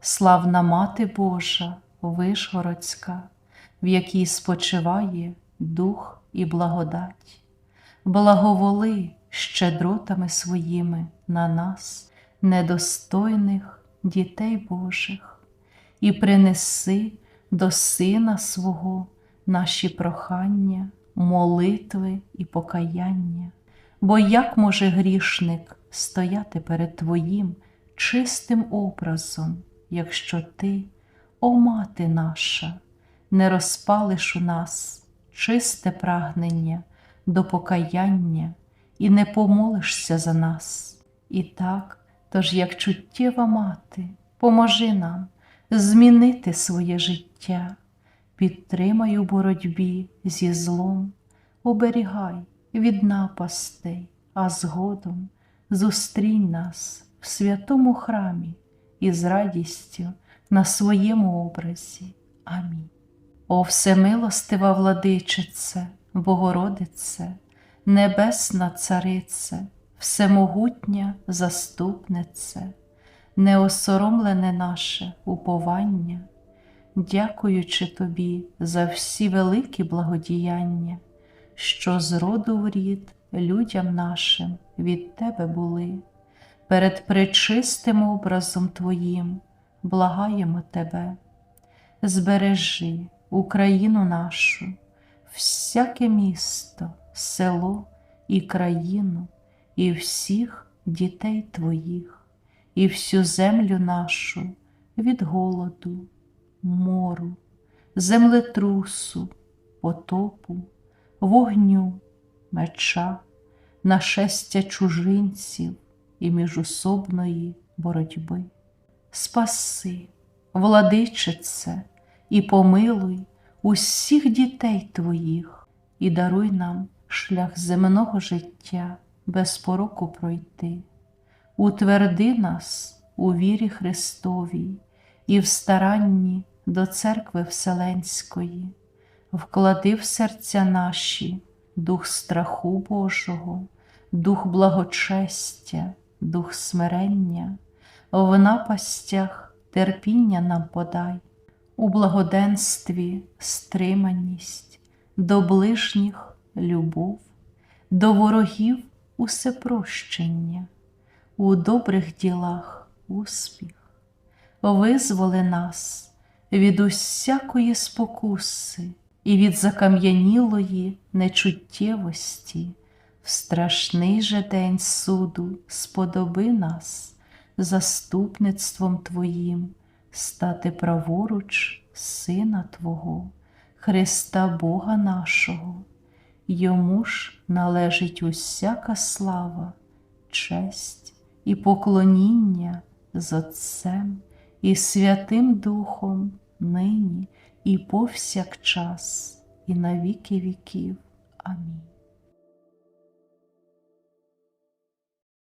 славна Мати Божа, Вишгородська, в якій спочиває дух і благодать. Благоволи щедротами своїми на нас, недостойних дітей Божих, і принеси до Сина свого наші прохання, молитви і покаяння. Бо як може грішник стояти перед Твоїм чистим образом, якщо Ти, о мати наша, не розпалиш у нас чисте прагнення до покаяння і не помолишся за нас? І так, тож, як чуттєва мати, поможи нам змінити своє життя, підтримай у боротьбі зі злом, оберігай від напастей, а згодом зустрінь нас в святому храмі і з радістю на своєму образі. Амінь. О всемилостива владичице, Богородице, Небесна Царице, Всемогутня заступнице, неосоромлене наше уповання, дякуючи Тобі за всі великі благодіяння, що з роду в рід людям нашим від Тебе були, перед пречистим образом Твоїм благаємо Тебе, збережи Україну нашу, всяке місто, село і країну, і всіх дітей Твоїх, і всю землю нашу від голоду, мору, землетрусу, потопу, вогню, меча, нашестя чужинців і міжусобної боротьби. Спаси, владичице, і помилуй усіх дітей Твоїх, і даруй нам шлях земного життя без пороку пройти. Утверди нас у вірі Христовій і в старанні до церкви Вселенської, вклади в серця наші дух страху Божого, дух благочестя, дух смирення, в напастях терпіння нам подай, у благоденстві стриманість, до ближніх любов, до ворогів усепрощення, у добрих ділах успіх, визволи нас від усякої спокуси і від закам'янілої нечуттєвості, страшний же день суду сподоби нас заступництвом Твоїм стати праворуч Сина Твого, Христа Бога нашого, Йому ж належить усяка слава, честь і поклоніння з Отцем і Святим Духом нині і повсякчас, і на віки віків. Амінь.